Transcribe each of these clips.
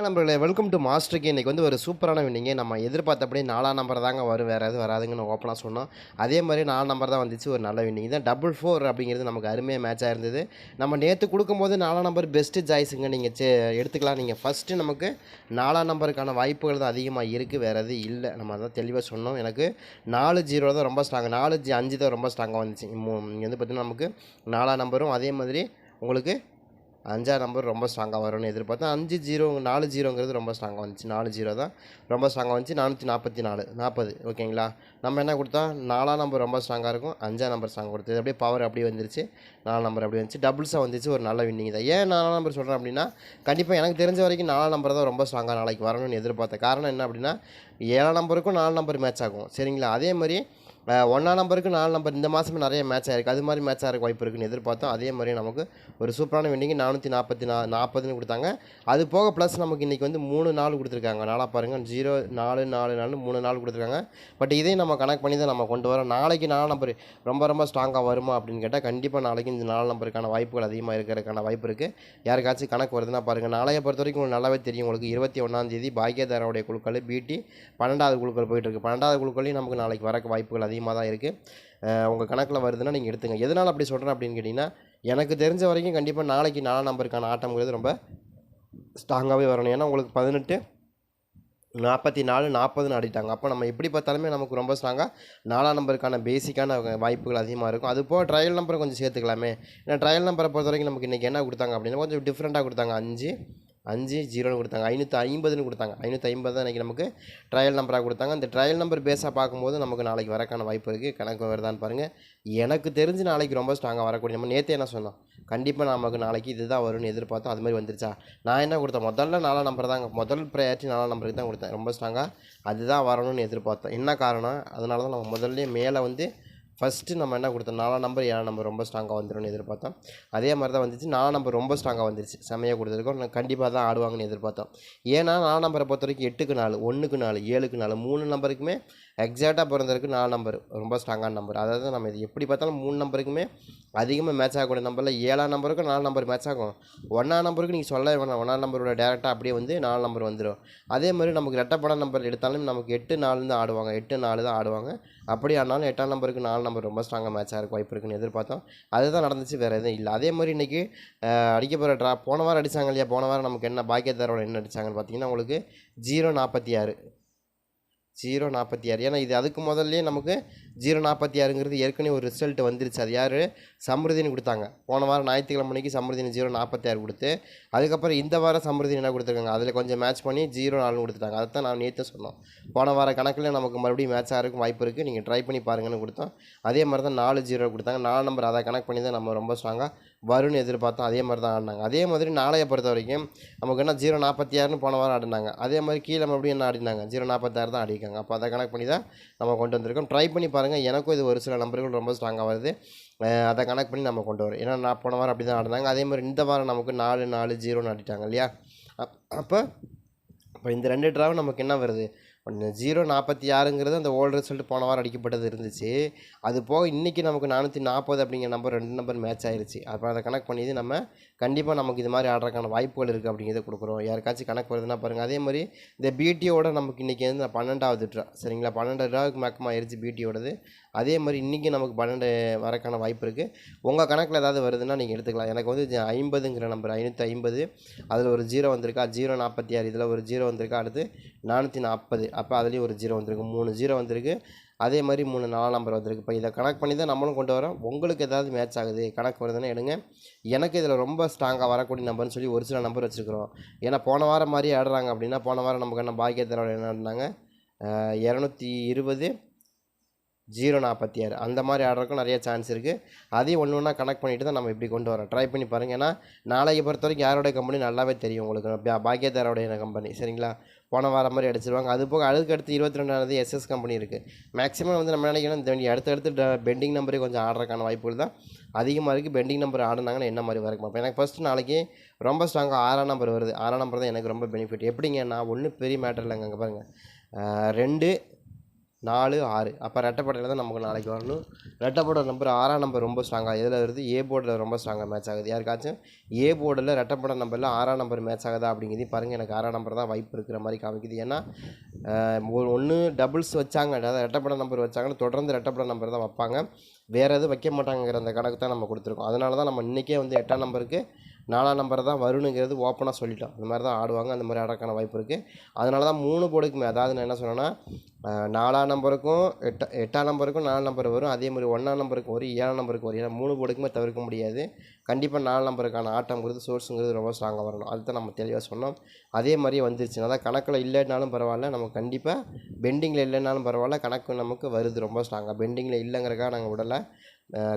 நம்பர்களே welcome to மாஸ்டருக்கு இன்றைக்கி வந்து ஒரு சூப்பரான வின்னிங்க நம்ம எதிர்பார்த்தபடி நாலாம் நம்பர் தாங்க வரும். வேறு எதுவும் வராதுங்கன்னு ஓப்பனாக சொன்னோம். அதே மாதிரி நாலு நம்பர் தான் வந்துச்சு. ஒரு நல்ல வின்னிங் தான் டபுள் ஃபோர் அப்படிங்கிறது நமக்கு அருமையாக மேட்சாக இருந்தது நம்ம நேற்று கொடுக்கும்போது நாலாம் நம்பர் பெஸ்ட்டு சாய்ஸுங்க நீங்கள் சே எடுத்துக்கலாம். நீங்கள் ஃபஸ்ட்டு நமக்கு நாலாம் நம்பருக்கான வாய்ப்புகள் தான் அதிகமாக இருக்குது வேறு எதுவும் இல்லை. நம்ம அதான் தெளிவாக சொன்னோம். எனக்கு நாலு ஜீரோ தான் ரொம்ப ஸ்ட்ராங் நாலு ஜி அஞ்சு தான் ரொம்ப ஸ்ட்ராங்காக வந்துச்சு. இங்கே வந்து பார்த்திங்கன்னா நமக்கு நாலாம் நம்பரும் அதே மாதிரி உங்களுக்கு அஞ்சாறு நம்பர் ரொம்ப ஸ்ட்ராங்காக வரும்னு எதிர்பார்த்தேன். அஞ்சு ஜீரோ நாலு ஜீரோங்கிறது ரொம்ப ஸ்ட்ராங்காக வந்துச்சு. நாலு ஜீரோ தான் ரொம்ப ஸ்ட்ராங்காக வந்துச்சு. நானூற்றி நாற்பத்தி நாலு நாற்பது ஓகேங்களா நம்ம என்ன கொடுத்தா நாலாம் நம்பர் ரொம்ப ஸ்ட்ராங்காக இருக்கும். அஞ்சா நம்பர் ஸ்ட்ராங் கொடுத்தது. அப்படியே பவர் அப்படியே வந்துருச்சு. நாலு நம்பர் அப்படியே வந்துச்சு. டபுள்ஸாக வந்துச்சு. ஒரு நல்ல வின்னிங் தான். ஏன் நாலாம் நம்பர் சொல்கிறேன் அப்படின்னா கண்டிப்பாக எனக்கு தெரிஞ்ச வரைக்கும் நாலாம் நம்பர் தான் ரொம்ப ஸ்ட்ராங்காக நாளைக்கு வரணும்னு எதிர்பார்த்தேன் காரணம் என்ன அப்படின்னா ஏழாம் நம்பருக்கும் நாலு நம்பர் மேட்ச் ஆகும். சரிங்களா? அதே மாதிரி ஒன்றாம் நம்பருக்கு நாலு நம்பர். இந்த மாதமே நிறைய மேட்ச் ஆயிருக்கு. அது மாதிரி மேட்ச் ஆகிற வாய்ப்பு இருக்குன்னு எதிர்பார்த்தோம். அதே மாதிரி நமக்கு ஒரு சூப்பரான வெண்டிங்கு நானூற்றி நாற்பத்தி நா நாற்பதுன்னு கொடுத்தாங்க. அது போக ப்ளஸ் நமக்கு இன்றைக்கி வந்து மூணு நாள் கொடுத்துருக்காங்க. நாளாக பாருங்கள் ஜீரோ நாலு நாலு நாலு மூணு நாள் கொடுத்துருக்காங்க. பட் இதையும் நம்ம கனெக்ட் பண்ணி தான் நம்ம கொண்டு வரோம். நாளைக்கு நாலு நம்பர் ரொம்ப ரொம்ப ஸ்ட்ராங்காக வருமா அப்படின்னு கேட்டால் கண்டிப்பாக நாளைக்கு இந்த நாலு நம்பருக்கான வாய்ப்புகள் அதிகமாக இருக்கிறதுக்கான வாய்ப்பு இருக்குது யாருக்காச்சும் கணக்கு வருதுன்னா பாருங்கள் நாளைய பொறுத்த வரைக்கும் உங்களுக்கு நல்லாவே தெரியும். உங்களுக்கு இருபத்தி ஒன்றாந்தேதி பாக்கியதாரோடைய குழுக்கள் பிடி பன்னெண்டாவது குழுக்கள் போயிட்டு இருக்கு. பன்னெண்டாவது குழுக்களையும் நமக்கு நாளைக்கு வரக்கு வாய்ப்புகள் அதிகமாக தான் இருக்குது உங்கள் கணக்கில் வருதுன்னா நீங்கள் எடுத்துங்க. எதனால் அப்படி சொல்கிறேன் அப்படின்னு கேட்டிங்கன்னா எனக்கு தெரிஞ்ச வரைக்கும் கண்டிப்பாக நாளைக்கு நாலாம் நம்பருக்கான ஆட்டம்ங்கிறது ரொம்ப ஸ்ட்ராங்காகவே வரணும். ஏன்னா உங்களுக்கு பதினெட்டு நாற்பத்தி நாலு நாற்பதுன்னு ஆடிட்டாங்க. அப்போ நம்ம எப்படி பார்த்தாலுமே நமக்கு ரொம்ப ஸ்ட்ராங்காக நாலாம் நம்பருக்கான பேசிக்கான வாய்ப்புகள் அதிகமாக இருக்கும். அது போக ட்ரையல் நம்பரை கொஞ்சம் சேர்த்துக்கலாமே. ஏன்னா ட்ரையல் நம்பரை பொறுத்த வரைக்கும் நமக்கு இன்றைக்கி என்ன கொடுத்தாங்க அப்படின்னா கொஞ்சம் டிஃப்ரெண்ட்டாக கொடுத்தாங்க. அஞ்சு அஞ்சு ஜீரோன்னு கொடுத்தாங்க. ஐநூற்றி ஐம்பதுன்னு கொடுத்தாங்க. ஐநூற்றி ஐம்பது தான் இன்றைக்கி நமக்கு ட்ரையல் நம்பராக கொடுத்தாங்க. அந்த ட்ரையல் நம்பர் பேஸாக பார்க்கும்போது நமக்கு நாளைக்கு வரக்கான வாய்ப்பு இருக்குது கணக்கு வருதான்னு பாருங்கள் எனக்கு தெரிஞ்சு நாளைக்கு ரொம்ப ஸ்ட்ராங்காக வரக்கூடிய நம்ம நேற்று என்ன சொன்னோம்? கண்டிப்பாக நமக்கு நாளைக்கு இதுதான் வரும்னு எதிர்பார்த்தோம். அது மாதிரி வந்துருச்சா? நான் என்ன கொடுத்தேன்? முதல்ல நாலாம் நம்பர் தாங்க. முதல் ப்ரையாரிட்டி நாலாம் நம்பருக்கு தான் கொடுத்தேன். ரொம்ப ஸ்ட்ராங்காக அதுதான் வரணும்னு எதிர்பார்த்தோம். என்ன காரணம்? அதனால தான் நம்ம முதல்ல மேலே வந்து ஃபஸ்ட்டு நம்ம என்ன கொடுத்தோம்? நாலாம் நம்பர் ஏழாம் நம்பர் ரொம்ப ஸ்ட்ராங்காக வந்துடும்னு எதிர்பார்த்தோம். அதே மாதிரி தான் வந்துச்சு. நாலாம் நம்பர் ரொம்ப ஸ்ட்ராங்காக வந்துருச்சு. செம்மையாக கொடுத்துருக்கோம். நான் கண்டிப்பாக தான் ஆடுவாங்கன்னு எதிர்பார்த்தோம். ஏன்னா நாலாம் நம்பரை பொறுத்த வரைக்கும் எட்டுக்கு நாலு ஒன்றுக்கு நாலு ஏழுக்கு நாலு மூணு நம்பருக்குமே எக்ஸாக்டாக பிறந்திருக்கு நாலு நம்பர் ரொம்ப ஸ்ட்ராங்கான நம்பர் அதாவது நம்ம இது எப்படி பார்த்தாலும் மூணு நம்பருக்குமே அதிகமாக மேட்ச் ஆகக்கூடிய நம்பரில் ஏழாம் நம்பருக்கும் நாலு நம்பர் மேட்ச் ஆகும். ஒன்றாம் நம்பருக்கு நீங்கள் சொல்ல வேணாம். ஒன்றாம் நம்பரோட டேரெக்டாக அப்படியே வந்து நாலு நம்பர் வந்துடும் அதே மாதிரி நமக்கு ரெட்டப்பட நம்பர் எடுத்தாலும் நமக்கு எட்டு நாலு தான் ஆடுவாங்க. எட்டு நாலு தான் ஆடுவாங்க. அப்படி ஆனாலும் எட்டாம் நம்பருக்கு நாலு நம்பர் ரொம்ப ஸ்ட்ராங்காக மேட்ச் ஆகிருக்க வாய்ப்பு இருக்குன்னு எதிர்பார்த்தோம். அதுதான் நடந்துச்சு வேறு எதுவும் இல்லை. அதே மாதிரி இன்றைக்கி அடிக்க போகிற ட்ரா போன வாரம் அடித்தாங்க இல்லையா? போன வாரம் நமக்கு என்ன பாக்கியத்தாரோட என்ன அடித்தாங்கன்னு பார்த்தீங்கன்னா உங்களுக்கு ஜீரோ நாற்பத்தி ஆறு. ஜீரோ நாற்பத்தி ஆறு. ஏன்னா இது அதுக்கு முதல்லே நமக்கு ஜீரோ நாற்பத்தி ஆறுங்கிறது ஏற்கனவே ஒரு ரிசல்ட் வந்துருச்சு. அது யார்? சமிருதினு கொடுத்தாங்க. போன வாரம் ஞாயிற்றுக்கிழமை மணிக்கு சம்ருதினி ஜீரோ நாற்பத்தி ஆறு கொடுத்து அதுக்கப்புறம் இந்த வாரம் சம்ருதினி என்ன கொடுத்துருக்காங்க? அதில் கொஞ்சம் மேட்ச் பண்ணி ஜீரோ நாலுன்னு கொடுத்துட்டாங்க. அதை தான் நான் நேற்று சொன்னோம். போன வார கணக்கில் நமக்கு மறுபடியும் மேட்ச் ஆகிறதுக்கும் வாய்ப்பு இருக்குது நீங்கள் ட்ரை பண்ணி பாருங்கன்னு கொடுத்தோம். அதே மாதிரி தான் நாலு ஜீரோ கொடுத்தாங்க. நாலு நம்பர் அதை கனெக்ட் பண்ணி தான் நம்ம ரொம்ப ஸ்ட்ராங்காக வரும்னு எதிர்பார்த்தோம் அதே மாதிரி தான் ஆடினாங்க. அதே மாதிரி நாளைய பொறுத்த வரைக்கும் நமக்கு என்ன ஜீரோ நாற்பத்தி ஆறுன்னு போன வாரம் ஆடினாங்க. அதே மாதிரி கீழே மறுபடியும் என்ன ஆடினாங்க? ஜீரோ நாற்பத்தாறு தான் ஆடிருக்காங்க. அப்போ அதை கனெக்ட் பண்ணி தான் நம்ம கொண்டு வந்திருக்கோம். ட்ரை பண்ணி பாருங்கள் எனக்கும் இது ஒரு சில நம்பர்கள் ரொம்ப ஸ்ட்ராங்காக வருது. அதை கனெக்ட் பண்ணி நம்ம கொண்டு வரோம். ஏன்னா நான் போன வாரம் அப்படி தான் ஆடினாங்க. அதே மாதிரி இந்த வாரம் நமக்கு நாலு நாலு ஜீரோன்னு ஆடிட்டாங்க இல்லையா? அப் அப்போ இப்போ இந்த ரெண்டு ட்ராவும் நமக்கு என்ன வருது? ஒன்று ஜீரோ நாற்பத்தி ஆறுங்கிறது அந்த ஓல்டு ரிசல்ட் போன வாரம் அடிக்கப்பட்டது இருந்துச்சு. அது போக இன்றைக்கி நமக்கு நானூற்றி நாற்பது அப்படிங்கிற நம்பர் ரெண்டு நம்பர் மேட்ச் ஆயிடுச்சு அப்போ அதை கணக்கு பண்ணி நம்ம கண்டிப்பாக நமக்கு இது மாதிரி ஆடுறதுக்கான வாய்ப்புகள் இருக்குது அப்படிங்கிறத கொடுக்குறோம். யாருக்காச்சும் கணக்கு வருதுன்னா பாருங்கள் அதே மாதிரி இந்த பிடியோட நமக்கு இன்றைக்கி வந்து பன்னெண்டாவது ட்ரா சரிங்களா? பன்னெண்டு ட்ராவுக்கு மேக்கமாக ஆயிடுச்சு பிடியோடது அதே மாதிரி இன்றைக்கி நமக்கு பன்னெண்டு வரக்கான வாய்ப்பு இருக்குது உங்கள் கணக்கில் ஏதாவது வருதுன்னா நீங்கள் எடுத்துக்கலாம். எனக்கு வந்து ஐம்பதுங்கிற நம்பர் ஐநூற்றி ஐம்பது. அதில் ஒரு ஜீரோ வந்திருக்கா? ஜீரோ நாற்பத்தி ஆறு. இதில் ஒரு ஜீரோ வந்திருக்கா? அடுத்து நானூற்றி நாற்பது அப்போ அதுலேயும் ஒரு ஜீரோ வந்திருக்கு. மூணு ஜீரோ வந்திருக்கு. அதே மாதிரி மூணு நாலு நம்பர் வந்திருக்கு. இப்போ இதை கணக்கு பண்ணி தான் நம்மளும் கொண்டு வரோம். உங்களுக்கு ஏதாவது மேட்ச் ஆகுது கணக்கு வருதுன்னா எடுங்க. எனக்கு இதில் ரொம்ப ஸ்ட்ராங்காக வரக்கூடிய நம்பர்னு சொல்லி ஒரு சில நம்பர் வச்சுருக்கிறோம். ஏன்னா போன வாரம் மாதிரி ஆடுறாங்க அப்படின்னா போன வாரம் நமக்கு என்ன பாக்கியத்தரோட என்ன ஆடினாங்க இரநூத்தி இருபது. ஜீரோ நாற்பத்தி ஆறு. அந்த மாதிரி ஆடுறதுக்கும் நிறைய சான்ஸ் இருக்குது அதையும் ஒன்று ஒன்றா கனெக்ட் பண்ணிட்டு தான் நம்ம இப்படி கொண்டு வரோம். ட்ரை பண்ணி பாருங்கள் ஏன்னா நாளைக்கு பொறுத்த வரைக்கும் யாரோடைய கம்பெனி நல்லாவே தெரியும் உங்களுக்கு. பாக்கியதாரோடைய கம்பெனி சரிங்களா? போன வாரம் மாதிரி அடிச்சிருவாங்க. அது போக அதுக்கு அடுத்து இருபத்தி ரெண்டாவது எஸ்எஸ் கம்பெனி இருக்குது மேக்ஸிமம் வந்து நம்ம நினைக்கணும் இந்த வண்டி அடுத்தடுத்து பெண்டிங் நம்பரே கொஞ்சம் ஆடுறதுக்கான வாய்ப்புகள் தான் அதிகமாக இருக்குது பெண்டிங் நம்பர் ஆடினாங்கன்னா என்ன மாதிரி வரைக்கும் அப்போ எனக்கு ஃபஸ்ட்டு நாளைக்கு ரொம்ப ஸ்ட்ராங்காக ஆறாம் நம்பர் வருது. ஆறாம் நம்பர் தான் எனக்கு ரொம்ப பெனிஃபிட் எப்படிங்க நான் ஒன்றும் பெரிய மேட்டர் இல்லைங்க. அங்கே பாருங்கள் ரெண்டு நாலு ஆறு. அப்போ ரெட்டைப்படையில் தான் நமக்கு நாளைக்கு வரணும். ரெட்டைப்படை நம்பர் ஆறாம் நம்பர் ரொம்ப ஸ்ட்ராங்காக எதில் வருது? ஏ போர்டில் ரொம்ப ஸ்ட்ராங்காக மேட்ச் ஆகுது. யாருக்காச்சும்? ஏ போர்டில் ரெட்டைப்படை நம்பரில் ஆறாம் நம்பர் மேட்ச் ஆகுதா அப்படிங்கிறதையும் பாருங்கள் எனக்கு ஆறாம் நம்பர் தான் வாய்ப்பு இருக்கிற மாதிரி காமிக்குது. ஏன்னா ஒன்று டபுள்ஸ் வச்சாங்க. அதாவது ரெட்டைப்படை நம்பர் வச்சாங்கன்னா தொடர்ந்து ரெட்டைப்படை நம்பர் தான் வைப்பாங்க. வேறு எதுவும் வைக்க மாட்டாங்கிற அந்த கணக்கு தான் நம்ம கொடுத்துருக்கோம். அதனால தான் நம்ம இன்றைக்கே வந்து எட்டாம் நம்பருக்கு நாலாம் நம்பர் தான் வருணுங்கிறது ஓப்பனாக சொல்லிட்டோம் அந்த மாதிரி தான் ஆடுவாங்க. அந்த மாதிரி ஆடக்கான வாய்ப்பு இருக்குது அதனால தான் மூணு போர்டுக்குமே அதாவது நான் என்ன சொன்னேன்னா நாலாம் நம்பருக்கும் எட்டா எட்டாம் நம்பருக்கும் நாலு நம்பர் வரும். அதே மாதிரி ஒன்றாம் நம்பருக்கு வரும். ஏழாம் நம்பருக்கு வரும். ஏன்னா மூணு போர்டுக்குமே தவிர்க்க முடியாது. கண்டிப்பாக நாலு நம்பருக்கான ஆட்டங்கிறது சோர்ஸுங்கிறது ரொம்ப ஸ்ட்ராங்காக வரணும். அதுதான் நம்ம தெளிவாக சொன்னோம். அதே மாதிரியே வந்துருச்சு. அதான் கணக்கில் இல்லைனாலும் பரவாயில்ல. நம்ம கண்டிப்பாக பெண்டிங்கில் இல்லைனாலும் பரவாயில்ல. கணக்கு நமக்கு வருது. ரொம்ப ஸ்ட்ராங்காக பெண்டிங்கில் இல்லைங்கிறக்காக நாங்கள் விடலை.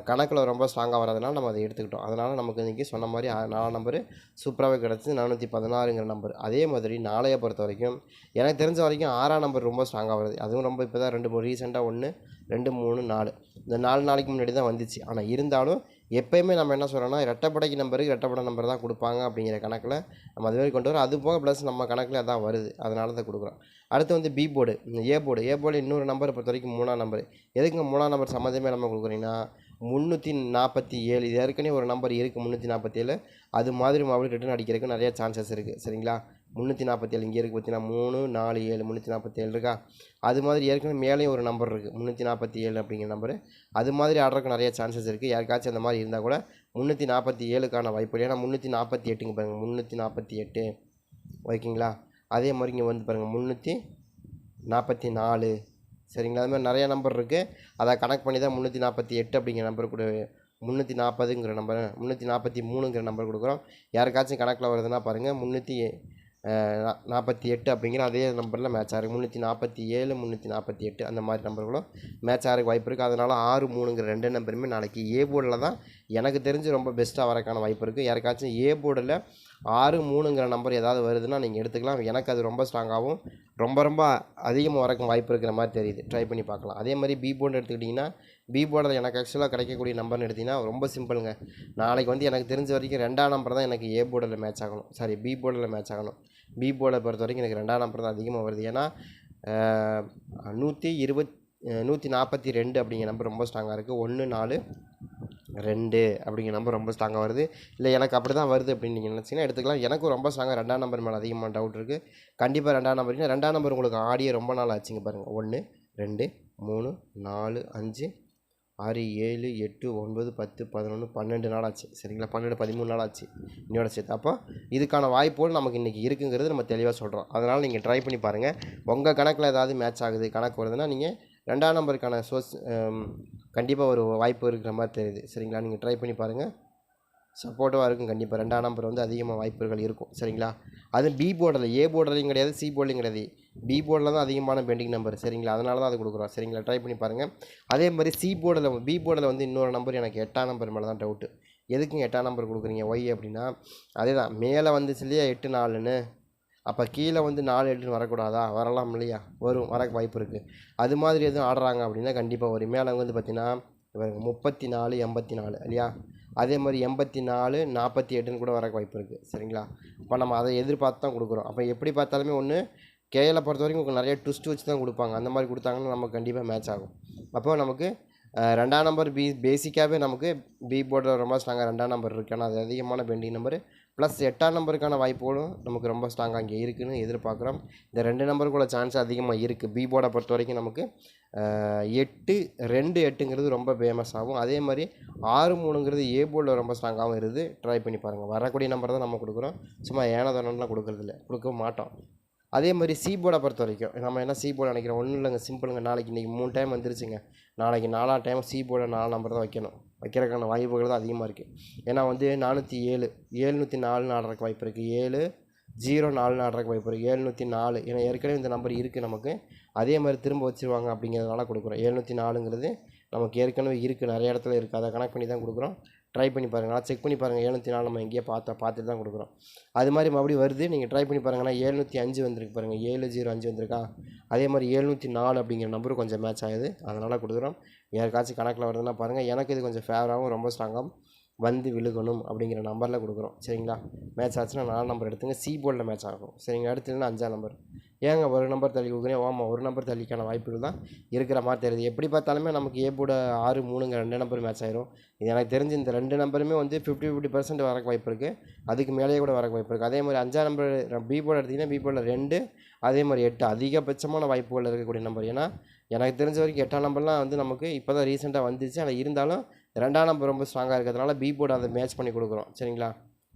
கணக்கில் ரொம்ப ஸ்ட்ராங்காக வரதுனால நம்ம அதை எடுத்துக்கிட்டோம். அதனால் நமக்கு இன்றைக்கி சொன்ன மாதிரி நாலு நம்பரு சூப்பராகவே கிடச்சி நானூற்றி பதினாறுங்கிற நம்பர் அதே மாதிரி நாளைய பொறுத்த வரைக்கும் எனக்கு தெரிஞ்ச வரைக்கும் ஆறாம் நம்பர் ரொம்ப ஸ்ட்ராங்காக வருது. அதுவும் ரொம்ப இப்போ தான் ரெண்டு மூணு ரீசெண்டாக ஒன்று ரெண்டு மூணு நாலு. இந்த நாலு நாளைக்கு முன்னாடி தான் வந்துச்சு. ஆனால் இருந்தாலும் எப்பயுமே நம்ம என்ன சொல்கிறோம்னா ரெட்டப்படைக்கு நம்பருக்கு ரெட்டப்படை நம்பர் தான் கொடுப்பாங்க அப்படிங்கிற கணக்கில் நம்ம அதுமாதிரி கொண்டு வரோம் அது போக ப்ளஸ் நம்ம கணக்கில் அதான் வருது. அதனால தான் கொடுக்குறோம். அடுத்து வந்து B board A board A board இன்னொரு நம்பரை பொறுத்த வரைக்கும் மூணாம் நம்பர் எதுக்கு மூணாம் நம்பர் சம்மந்தமே நம்ம கொடுக்குறீங்கன்னா முந்நூற்றி நாற்பத்தி ஏழு. இது ஏற்கனவே ஒரு நம்பர் இருக்குது முந்நூற்றி நாற்பத்தி ஏழு. அது மாதிரி மறுபடியும் ரிட்டர்ன் அடிக்கிறதுக்கு நிறையா சான்சஸ் இருக்குது சரிங்களா? முந்நூற்றி நாற்பத்தி ஏழு இங்கே இருக்குது பார்த்தீங்கன்னா மூணு நாலு ஏழு முந்நூற்றி நாற்பத்தேழு இருக்கா? அது மாதிரி ஏற்கனவே மேலேயும் ஒரு நம்பர் இருக்குது முந்நூற்றி நாற்பத்தி ஏழு அப்படிங்கிற நம்பரு அது மாதிரி ஆடுறதுக்கு நிறைய சான்சஸ் இருக்குது யாருக்காச்சும் அந்த மாதிரி இருந்தால் கூட முந்நூற்றி நாற்பத்தி ஏழுக்கான வாய்ப்பு இல்லை. ஏன்னா முந்நூற்றி நாற்பத்தி எட்டுங்க பாருங்கள் முந்நூற்றி நாற்பத்தி எட்டு. ஓகேங்களா? அதே மாதிரி இங்கே வந்து பாருங்கள் முந்நூற்றி நாற்பத்தி நாலு. சரிங்களா? அது மாதிரி நிறைய நம்பர் இருக்குது அதை கனெக்ட் பண்ணி தான் முந்நூற்றி நாற்பத்தி எட்டு அப்படிங்கிற நம்பர் கொடு முந்நூற்றி நாற்பதுங்கிற நம்பர் முந்நூற்றி நாற்பத்தி மூணுங்கிற நம்பர் கொடுக்குறோம். யாருக்காச்சும் கணக்கில் வருதுன்னா பாருங்கள் முந்நூற்றி நாற்பத்தி எட்டு அப்படிங்கிற அதே நம்பரில் மேட்ச் ஆகிருக்கு முந்நூற்றி நாற்பத்தி ஏழு முந்நூற்றி நாற்பத்தி எட்டு அந்த மாதிரி நம்பர்களும் மேட்ச் ஆகிறதுக்கு வாய்ப்பு இருக்குது அதனால் ஆறு மூணுங்கிற ரெண்டு நம்பருமே நாளைக்கு ஏ போர்டில் தான் எனக்கு தெரிஞ்சு ரொம்ப பெஸ்ட்டாக வரக்கான வாய்ப்பு இருக்குது யாருக்காச்சும் ஏ போர்டில் ஆறு மூணுங்கிற நம்பர் ஏதாவது வருதுன்னா நீங்கள் எடுத்துக்கலாம். எனக்கு அது ரொம்ப ஸ்ட்ராங்காகவும் ரொம்ப ரொம்ப அதிகமாக வரக்கும் வாய்ப்பு இருக்கிற மாதிரி தெரியுது. ட்ரை பண்ணி பார்க்கலாம். அதே மாதிரி பி போர்டு எடுத்துக்கிட்டிங்கன்னா பி போர்டில் எனக்கு ஆக்சுவலாக கிடைக்கக்கூடிய நம்பர்னு எடுத்திங்கன்னா ரொம்ப சிம்பிளுங்க நாளைக்கு வந்து எனக்கு தெரிஞ்ச வரைக்கும் ரெண்டாம் நம்பர் தான் எனக்கு ஏ போர்டில் மேட்ச் ஆகணும். சாரி பி போர்டில் மேட்ச் ஆகணும். பி போர்டை பொறுத்த வரைக்கும் எனக்கு ரெண்டாம் நம்பர் தான் அதிகமாக வருது. ஏன்னா நூற்றி இருபத் நூற்றி நாற்பத்தி ரெண்டு அப்படிங்கிற நம்பர் ரொம்ப ஸ்ட்ராங்காக இருக்குது ஒன்று நாலு ரெண்டு அப்படிங்கிற நம்பர் ரொம்ப ஸ்ட்ராங்காக வருது. இல்லை எனக்கு அப்படி தான் வருது அப்படின்னு நீங்கள் நினச்சிங்கன்னா எடுத்துக்கலாம். எனக்கும் ரொம்ப ஸ்ட்ராங்காக ரெண்டாம் நம்பர் மேலே அதிகமாக டவுட் இருக்குது கண்டிப்பாக ரெண்டாம் நம்பர் ரெண்டாம் நம்பர் உங்களுக்கு ஆடியே ரொம்ப நாள் ஆச்சுங்க பாருங்கள் ஒன்று ரெண்டு மூணு நாலு அஞ்சு ஆறு ஏழு எட்டு ஒன்பது பத்து பதினொன்று பன்னெண்டு நாள் ஆச்சு. சரிங்களா? பன்னெண்டு பதிமூணு நாள் ஆச்சு. இன்னோட சேர்த்து. அப்போ இதுக்கான வாய்ப்புகள் நமக்கு இன்றைக்கி இருக்குங்கிறது நம்ம தெளிவாக சொல்கிறோம் அதனால் நீங்கள் ட்ரை பண்ணி பாருங்கள் உங்கள் கணக்கில் ஏதாவது மேட்ச் ஆகுது கணக்கு வருதுன்னா நீங்கள் ரெண்டாம் நம்பருக்கான சோர்ஸ் கண்டிப்பாக ஒரு வாய்ப்பு இருக்கிற மாதிரி தெரியுது. சரிங்களா? நீங்கள் ட்ரை பண்ணி பாருங்கள் சப்போர்ட்டிவாக இருக்கும் கண்டிப்பாக ரெண்டாம் நம்பர் வந்து அதிகமாக வாய்ப்புகள் இருக்கும். சரிங்களா? அது பி போர்டில் ஏ போர்டிலையும் கிடையாது சி போர்டிலையும் கிடையாது. பி போர்டில் தான் அதிகமான பெண்டிங் நம்பர் சரிங்களா? அதனால தான் அது கொடுக்குறோம். சரிங்களா? ட்ரை பண்ணி பாருங்கள் அதே மாதிரி சி போர்டில் பி போர்டில் வந்து இன்னொரு நம்பர் எனக்கு எட்டாம் நம்பர் மேலே தான் டவுட்டு எதுக்குங்க எட்டாம் நம்பர் கொடுக்குறீங்க? ஒய் அப்படின்னா அதே தான் மேலே வந்துச்சுலையே எட்டு நாலுன்னு. அப்போ கீழே வந்து நாலு எட்டுன்னு வரக்கூடாதா? வரலாம் இல்லையா? வரும் வரக்கு வாய்ப்பு இருக்குது அது மாதிரி எதுவும் ஆடுறாங்க அப்படின்னா கண்டிப்பாக வரும். மேலே வந்து பார்த்தீங்கன்னா இவங்க முப்பத்தி நாலு எண்பத்தி நாலு இல்லையா? அதே மாதிரி எண்பத்தி நாலு நாற்பத்தி எட்டுன்னு கூட வரக்கு வாய்ப்பு இருக்குது சரிங்களா? இப்போ நம்ம அதை எதிர்பார்த்து தான் கொடுக்குறோம். அப்போ எப்படி பார்த்தாலுமே ஒன்று கேஎலை பொறுத்த வரைக்கும் உங்களுக்கு நிறைய ட்விஸ்ட் வச்சு தான் கொடுப்பாங்க. அந்த மாதிரி கொடுத்தாங்கன்னா நமக்கு கண்டிப்பாக மேட்ச் ஆகும். அப்போ நமக்கு ரெண்டாம் நம்பர் பி பேசிக்காகவே நமக்கு பி போர்டில் ரொம்ப ஸ்ட்ராங்காக ரெண்டாம் நம்பர் இருக்குது ஆனால் அது அதிகமான பெண்டிங் நம்பர் ப்ளஸ் எட்டாம் நம்பருக்கான வாய்ப்புகளும் நமக்கு ரொம்ப ஸ்ட்ராங்காக இங்கே இருக்குதுன்னு எதிர்பார்க்குறோம். இந்த ரெண்டு நம்பருக்குள்ள சான்ஸ் அதிகமாக இருக்குது பி போர்டை பொறுத்த வரைக்கும் நமக்கு எட்டு ரெண்டு எட்டுங்கிறது ரொம்ப ஃபேமஸ் ஆகும். அதே மாதிரி ஆறு மூணுங்கிறது ஏ போர்டில் ரொம்ப ஸ்ட்ராங்காகவும் இருக்குது. ட்ரை பண்ணி பாருங்கள் வரக்கூடிய நம்பர் தான் நம்ம கொடுக்குறோம். சும்மா ஏனதானம்லாம் கொடுக்குறதில்ல. கொடுக்க மாட்டோம். அதே மாதிரி சி போர்டை பொறுத்த வரைக்கும் நம்ம என்ன சி போர்டு நினைக்கிறோம்? ஒன்றும் இல்லைங்க சிம்பிளுங்க நாளைக்கு இன்றைக்கி மூணு டைம் வந்துருச்சுங்க. நாளைக்கு நாலாம் டைம் சி போர்டை நாலு நம்பர் தான் வைக்கணும். வைக்கிறதுக்கான வாய்ப்புகள் தான் அதிகமாக இருக்குது ஏன்னா வந்து நானூற்றி ஏழு ஏழ்நூற்றி நாலு ஆடுறதுக்கு வாய்ப்பு இருக்குது ஏழு ஜீரோ நாலு ஆடுறதுக்கு வாய்ப்பு இருக்குது ஏழ்நூற்றி நாலு ஏன்னா ஏற்கனவே இந்த நம்பர் இருக்குது நமக்கு. அதே மாதிரி திரும்ப வச்சுருவாங்க அப்படிங்கிறதுனால கொடுக்குறோம். ஏழ்நூற்றி நாலுங்கிறது நமக்கு ஏற்கனவே இருக்குது நிறைய இடத்துல இருக்குது அதை கனெக்ட் பண்ணி தான் கொடுக்குறோம். ட்ரை பண்ணி பாருங்கள் நான் செக் பண்ணி பாருங்கள் ஏழ்நூற்றி நாலு நம்ம எங்கேயோ பார்த்தா பார்த்துட்டு தான் கொடுக்குறோம். அது மாதிரி மறுபடியும் வருது. நீங்கள் ட்ரை பண்ணி பாருங்கன்னா ஏழ்நூற்றி அஞ்சு வந்திருக்கு பாருங்கள் ஏழு ஜீரோ அஞ்சு வந்திருக்கா? அதே மாதிரி ஏழ்நூற்றி நாலு அப்படிங்கிற நம்பரும் கொஞ்சம் மேட்ச் ஆகுது. அதனால் கொடுக்குறோம். யாருக்காச்சும் கணக்கில் வருதுன்னா பாருங்கள் எனக்கு இது கொஞ்சம் ஃபேவராகவும் ரொம்ப ஸ்ட்ராங்காகவும் வந்து விழுகணும் அப்படிங்கிற நம்பரில் கொடுக்குறோம். சரிங்களா? மேட்ச் ஆச்சுன்னா நாலு நம்பர் எடுத்துங்க. சி போர்டில் மேட்ச் ஆகும். சரிங்க அடுத்து அஞ்சாம் நம்பர் ஏங்க ஒரு நம்பர் தள்ளி கொடுக்குறேன் ஆமாம் ஒரு நம்பர் தள்ளிக்கான வாய்ப்புகள் தான் இருக்கிற மாதிரி தெரியுது. எப்படி பார்த்தாலுமே நமக்கு ஏ போட ஆறு மூணுங்க ரெண்டு நம்பர் மேட்ச் ஆயிரும். இது எனக்கு தெரிஞ்சு இந்த ரெண்டு நம்பருமே வந்து ஃபிஃப்டி ஃபிஃப்டி பர்சன்ட் வரக்கு வாய்ப்பு இருக்குது அதுக்கு மேலேயே கூட வரக்கு வாய்ப்பு இருக்குது அதே மாதிரி அஞ்சாம் நம்பர் பி போர்டு எடுத்திங்கன்னா பி போர்டில் ரெண்டு அதே மாதிரி எட்டு. அதிகபட்சமான வாய்ப்புகள் இருக்கக்கூடிய நம்பர் ஏன்னா எனக்கு தெரிஞ்ச வரைக்கும் எட்டாம் நம்பர்லாம் வந்து நமக்கு இப்போ தான் ரீசெண்டாக வந்துச்சு. ஆனால் இருந்தாலும் ரெண்டாம் நம்பர் ரொம்ப ஸ்ட்ராங்காக இருக்கிறதுனால பி போர்டு அதை மேட்ச் பண்ணி கொடுக்குறோம். சரிங்களா?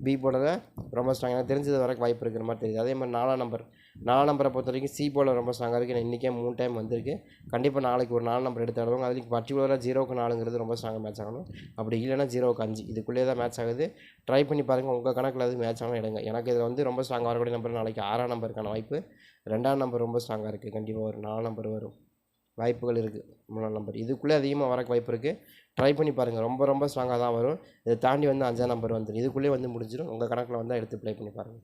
பி போர்டில் ரொம்ப ஸ்ட்ராங் எனக்கு தெரிஞ்சது வரைக்கும் வாய்ப்பு இருக்கிற மாதிரி தெரியுது. அதே மாதிரி நாலாம் நம்பர். நாலாம் நம்பரை பொறுத்த வரைக்கும் சி போர்டில் ரொம்ப ஸ்ட்ராங்காக இருக்குது இன்றைக்கே மூணு டைம் வந்திருக்கு. கண்டிப்பாக நாளைக்கு ஒரு நாலு நம்பர் எடுத்து ஆடுவாங்க. அதுக்கு பர்டிகுலராக ஜீரோக்கு நாலுங்கிறது ரொம்ப ஸ்ட்ராங்காக மேட்ச் ஆகணும். அப்படி இல்லைன்னா ஜீரோக்கு அஞ்சு. இதுக்குள்ளே தான் மேட்ச் ஆகுது. ட்ரை பண்ணி பாருங்கள் உங்கள் கணக்கில் அது மேட்ச் ஆகணும் எடுங்க. எனக்கு இதில் வந்து ரொம்ப ஸ்ட்ராங்காக வரக்கூடிய நம்பர் நாளைக்கு ஆறாம் நம்பருக்கான வாய்ப்பு. ரெண்டாம் நம்பர் ரொம்ப ஸ்ட்ராங்காக இருக்குது கண்டிப்பாக ஒரு நாலு நம்பர் வரும். வாய்ப்புகள் இருக்குது மூணாம் நம்பர் இதுக்குள்ளே அதிகமாக வரக்கு வாய்ப்பு இருக்குது ட்ரை பண்ணி பாருங்கள் ரொம்ப ரொம்ப ஸ்ட்ராங்காக தான் வரும். இதை தாண்டி வந்து அஞ்சாம் நம்பர் வந்துடும் இதுக்குள்ளே வந்து முடிஞ்சிடும் உங்கள் கணக்கில் வந்தால் எடுத்து ப்ளே பண்ணி பாருங்கள்